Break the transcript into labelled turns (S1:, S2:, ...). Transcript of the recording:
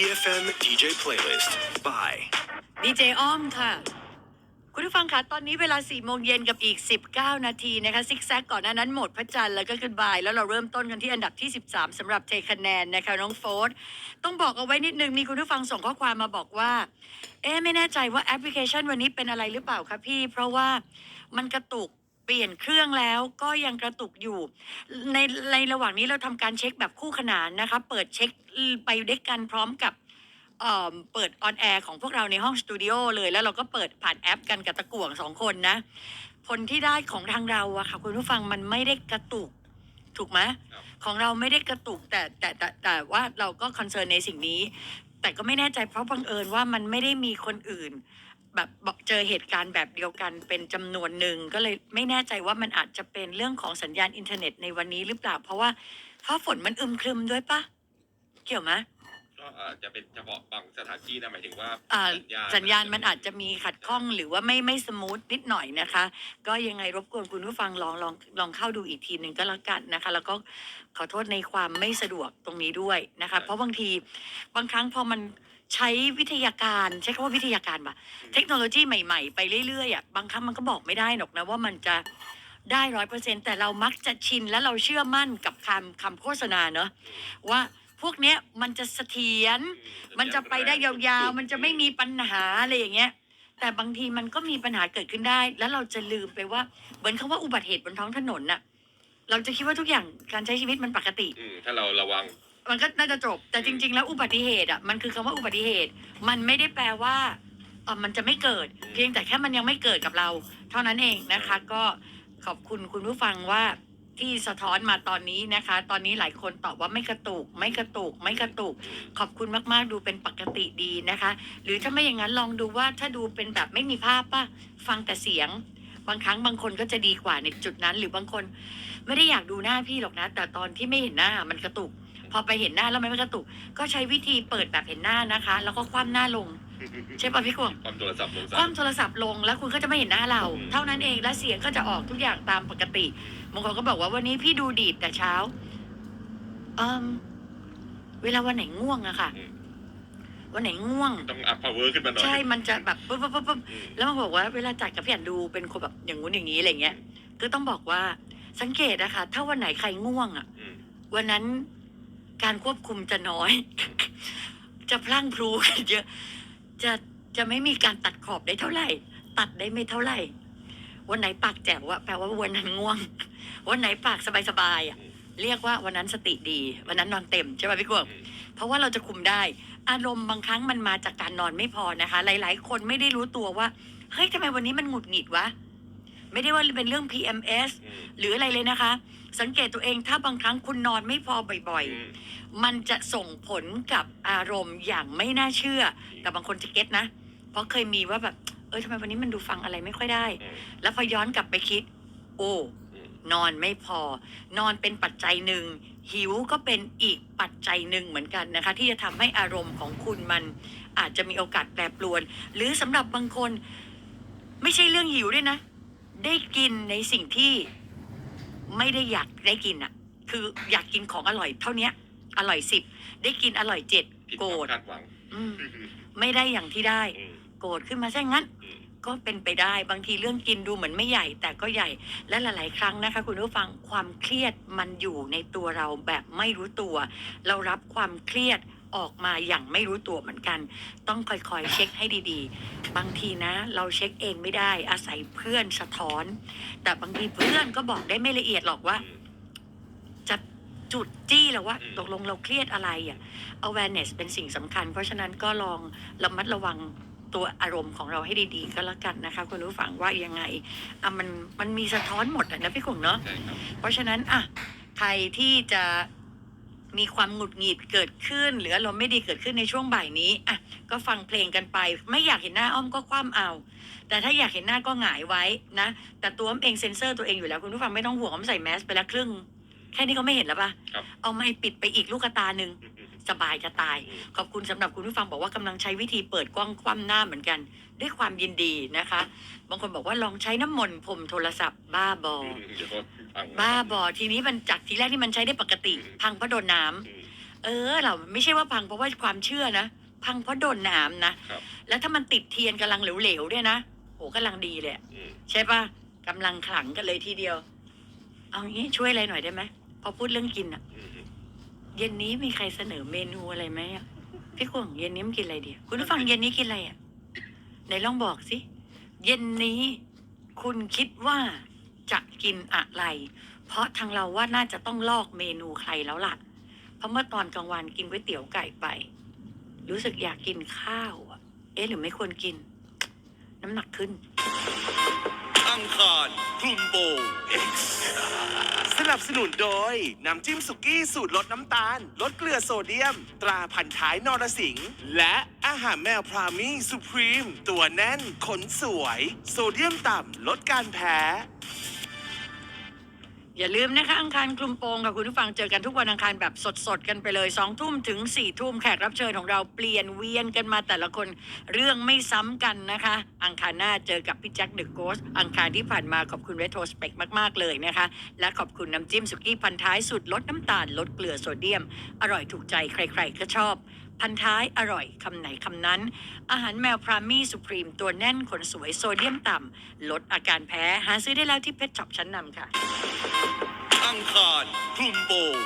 S1: EFM DJ Playlist by
S2: ดีเจอ้อมค่ะ คุณผู้ฟังคะตอนนี้เวลา4โมงเย็นกับอีก 19 นาทีนะคะ ซิกแซกก่อนหน้านั้นหมดพระจันทร์แล้วก็ขึ้นบาย แล้วเราเริ่มต้นกันที่อันดับที่ 13สำหรับเทคะแนนนะคะ น้องโฟร์ต้องบอกเอาไว้นิดนึง มีคุณผู้ฟังส่งข้อความมาบอกว่า เอ๊ะไม่แน่ใจว่าแอปพลิเคชันวันนี้เป็นอะไรหรือเปล่าคะพี่ เพราะว่ามันกระตุก เปลี่ยนเครื่องแล้วก็ยังกระตุกอยู่ ในในระหว่างนี้เราทำการเช็คแบบคู่ขนานนะคะ เปิดเช็คไปด้วยกันพร้อมกับเอ่อเปิดออนแอร์ของพวกเราในห้องสตูดิโอเลยแล้วเราก็เปิดผ่านแอปกันกับตะกั่วสองคนนะผลที่ได้ของทางเราอะค่ะคุณผู้ฟังมันไม่ได้กระตุกถูกไหม
S3: ครับ
S2: ของเราไม่ได้กระตุกแต่แต่แต่แต่ว่าเราก็คอนเซิร์นในสิ่งนี้ แต่ก็ไม่แน่ใจเพราะบังเอิญว่ามันไม่ได้มีคนอื่น แบบบอกเจอเหตุการณ์แบบเดียวกันเป็นจำนวนหนึ่งก็เลยไม่แน่ใจว่ามันอาจจะเป็นเรื่องของสัญญาณอินเทอร์เน็ตในวันนี้หรือเปล่า เพราะว่าฟ้าฝนมันอึมครึมด้วยปะเกี่ยวไหม
S3: ก็อาจจะเป็นเฉพาะบางสถานที่นะหมายถึงว่า
S2: อ่า
S3: สัญญาณ
S2: สัญญาณมันอาจจะมีขัดข้องหรือว่าไม่ไม่สมูทนิดหน่อยนะคะ ก็ยังไงรบกวนคุณผู้ฟังลองลองลองเข้าดูอีกทีหนึ่งก็แล้วกันนะคะ แล้วก็ขอโทษในความไม่สะดวกตรงนี้ด้วยนะคะ เพราะบางทีบางครั้งพอมัน ใช้วิทยาการใช้คำว่าวิทยาการปะเทคโนโลยีใหม่ๆ ไปเรื่อยๆอะบางครั้งมันก็บอกไม่ได้หรอกนะว่ามันจะได้ร้อยเปอร์เซ็นแต่เรามักจะชินและเราเชื่อมั่นกับคำคำโฆษณาเนอะว่าพวกเนี้ยมันจะเสถียรมันจะไปได้ยาวๆ มันจะไม่มีปัญหาอะไรอย่างเงี้ย แต่บางทีมันก็มีปัญหาเกิดขึ้นได้ แล้วเราจะลืมไปว่าเหมือนคำว่าอุบัติเหตุบนท้องถนนน่ะ เราจะคิดว่าทุกอย่างการใช้ชีวิตมันปกติ
S3: อืมถ้าเราระวัง
S2: มันก็น่าจะจบ แต่จริง ๆ แล้วอุบัติเหตุอะมันคือคำว่าอุบัติเหตุ มันไม่ได้แปลว่าเออมันจะไม่เกิด เพียงแต่แค่มันยังไม่เกิดกับเรา เท่านั้นเองนะคะ ก็ขอบคุณคุณผู้ฟังว่าที่สะท้อนมาตอนนี้นะคะ ตอนนี้หลายคนตอบว่าไม่กระตุก ไม่กระตุก ไม่กระตุก ขอบคุณมากๆดูเป็นปกติดีนะคะ หรือถ้าไม่อย่างนั้นลองดูว่าถ้าดูเป็นแบบไม่มีภาพป่ะฟังแต่เสียง บางครั้งบางคนก็จะดีกว่าในจุดนั้น หรือบางคน ไม่ได้อยากดูหน้าพี่หรอกนะ แต่ตอนที่ไม่เห็นหน้ามันกระตุก พอไปเห็นหน้าแล้วมันไม่กระตุก ก็ใช้วิธีเปิดแบบเห็นหน้านะคะ แล้วก็คว่ำหน้าลง ใช่ป่ะพี่กวง
S3: ความโทรศัพท์ลง
S2: ค
S3: สาย
S2: ว่ำโทรศัพท์ลงแล้วคุณก็จะไม่เห็นหน้าเรา
S3: อืม
S2: เท่านั้นเองและเสียงก็จะออกทุกอย่างตามปกติบางคนก็บอกว่าวันนี้พี่ดูดีดแต่เช้าเอมเวลาวันไหนง่วงอะค่ะ
S3: อืม
S2: วันไหนง่วง
S3: ต้องอัพพาวเวอร์ขึ้นมาหน่อย
S2: ใช่มันจะแบบปุ๊บปุ๊บปุ๊บปุ๊บ
S3: อืม
S2: แล้วมันบอกว่าเวลาจัดกับพี่อันดูเป็นคนแบบอย่างงู้นอย่างนี้อะไรเงี้ยก็ต้องบอกว่าสังเกตนะคะ ถ้าวันไหนใครง่วงอะ
S3: อืม
S2: วันนั้น การควบคุมจะน้อย จะพลั่งพลูกันเยอะจะจะไม่มีการตัดขอบได้เท่าไหร่ ตัดได้ไม่เท่าไหร่ วันไหนปากแจ๋วอะแปลว่าวันนั้นง่วง วันไหนปากสบายๆอะเรียกว่าวันนั้นสติดี วันนั้นนอนเต็มใช่ไหมพี่กวง
S3: อืม
S2: เพราะว่าเราจะคุมได้ อารมณ์บางครั้งมันมาจากการนอนไม่พอนะคะ หลาย ๆ คนไม่ได้รู้ตัวว่าเฮ้ยทำไมวันนี้มันหงุดหงิดวะไม่ได้ว่าเป็นเรื่อง PMS
S3: อืม
S2: หรืออะไรเลยนะคะ สังเกตตัวเองถ้าบางครั้งคุณนอนไม่พอบ่อย
S3: อืม
S2: ๆมันจะส่งผลกับอารมณ์อย่างไม่น่าเชื่อ แต่บางคนจะเก็ตนะ เพราะเคยมีว่าแบบ เออทำไมวันนี้มันดูฟังอะไรไม่ค่อยได้
S3: อืม
S2: แล้วพอย้อนกลับไปคิด โอ้
S3: อืม
S2: นอนไม่พอ นอนเป็นปัจจัยหนึ่ง หิวก็เป็นอีกปัจจัยหนึ่งเหมือนกันนะคะ ที่จะทำให้อารมณ์ของคุณมันอาจจะมีโอกาสแปรปรวน หรือสำหรับบางคน ไม่ใช่เรื่องหิวด้วยนะ ได้กินในสิ่งที่ ไม่ได้อยากได้กินอะ่ะ คืออยากกินของอร่อย เท่าเนี้ย อร่อยสิบได้กินอร่อยเจ็ด
S3: ผิด
S2: โกร
S3: ความ
S2: ธ
S3: คาดหวัง
S2: อืมไม่ได้อย่างที่ได้
S3: อืม
S2: โกรธขึ้นมาซะงั้น
S3: อืม
S2: ก็เป็นไปได้บางทีเรื่องกินดูเหมือนไม่ใหญ่แต่ก็ใหญ่และหลาย ๆ ครั้งนะคะ คุณผู้ฟังความเครียดมันอยู่ในตัวเราแบบไม่รู้ตัว เรารับความเครียด ออกมาอย่างไม่รู้ตัวเหมือนกัน ต้องค่อยๆ เช็คให้ดีๆ บางทีนะ เราเช็คเองไม่ได้อาศัยเพื่อนสะท้อน แต่บางทีเพื่อนก็บอกได้ไม่ละเอียดหรอกว่า
S3: อืม
S2: จะจุดจี้แล้วว่า
S3: อืม
S2: ตกลงเราเครียดอะไรอะ awareness เป็นสิ่งสำคัญ เพราะฉะนั้นก็ลองระมัดระวังตัวอารมณ์ของเราให้ดีๆ ก็แล้วกันนะคะคุณผู้ฟังว่ายังไงอะมันมันมีสะท้อนหมดอะนะพี่กงเนาะ
S3: ใช่ครับ
S2: เพราะฉะนั้นอะใครที่จะ มีความหงุดหงิดเกิดขึ้น หรืออารมณ์ไม่ดีเกิดขึ้นในช่วงบ่ายนี้อะก็ฟังเพลงกันไป ไม่อยากเห็นหน้าอ้อมก็คว่ำเอา แต่ถ้าอยากเห็นหน้าก็หงายไว้นะ แต่ตัวอ้อมเองเซ็นเซอร์ตัวเองอยู่แล้วคุณผู้ฟังไม่ต้องห่วงอ้อมใส่แมสไปแล้วครึ่ง แค่นี้ก็ไม่เห็นแล้วปะ
S3: ครับ
S2: เอาไม่ปิดไปอีกลูกตาหนึ่ง
S3: อืมอืม
S2: สบายจะตาย
S3: อืม
S2: ขอบคุณสำหรับคุณผู้ฟังบอกว่ากำลังใช้วิธีเปิดกว้างคว่ำหน้าเหมือนกัน ด้วยความยินดีนะคะ บางคนบอกว่าลองใช้น้ำมนต์พรมโทรศัพท์ บ้าบอ
S3: อืมเดี๋ยวก็พัง
S2: บ้าบอทีนี้มันจากทีแรกที่มันใช้ได้ปกติ พังเพราะโดนน้ำ
S3: อืม
S2: เออเราไม่ใช่ว่าพังเพราะว่าความเชื่อนะพังเพราะโดนน้ำนะ
S3: ครับ
S2: แล้วถ้ามันติดเทียนกำลังเหลวๆด้วยนะโหกำลังดีเลยอะ
S3: อืม
S2: ใช่ปะกำลังขลังกันเลยทีเดียว เอางี้ช่วยอะไรหน่อยได้ไหมพอพูดเรื่องกินอะ
S3: อืม
S2: เย็นนี้มีใครเสนอเมนูอะไรไหมอะพี่กวางเย็นนี้มันกินอะไรดีคุณผู้ฟังเย็นนี้กินอะไรอะไหนลองบอกสิเย็นนี้คุณคิดว่าจะกินอะไร เพราะทางเราว่าน่าจะต้องลอกเมนูใครแล้วล่ะ เพราะเมื่อตอนกลางวันกินก๋วยเตี๋ยวไก่ไป รู้สึกอยากกินข้าวอะเอ๊ะหรือไม่ควรกิน น้ำหนักขึ้น
S4: อังคารคลุมโปง X สนับสนุนโดย น้ำจิ้มสุกี้สูตรลดน้ำตาล ลดเกลือโซเดียม ตราพันท้ายนรสิงห์และอาหารแมวพรามี่สุพรีม ตัวแน่นขนสวย โซเดียมต่ำลดการแพ้
S2: อย่าลืมนะคะอังคารคลุมโปงค่ะคุณผู้ฟังเจอกันทุกวันอังคารแบบสดๆกันไปเลยสองทุ่มถึงสี่ทุ่มแขกรับเชิญของเราเปลี่ยนเวียนกันมาแต่ละคนเรื่องไม่ซ้ำกันนะคะ อังคารหน้าเจอกับพี่แจ็คเดอะโกสอังคารที่ผ่านมาขอบคุณเรโทรสเปกมากๆเลยนะคะ และขอบคุณน้ำจิ้มสุกี้พันท้ายสูตรลดน้ำตาลลดเกลือโซเดียม อร่อยถูกใจใคร ๆ ก็ชอบ พันท้ายอร่อยคำไหนคำนั้น อาหารแมวพรามี่สุพรีมตัวแน่นขนสวยโซเดียมต่ำ ลดอาการแพ้ หาซื้อได้แล้วที่เพชรช็อปชั้นนำค่ะ
S4: อังคารคลุมโปง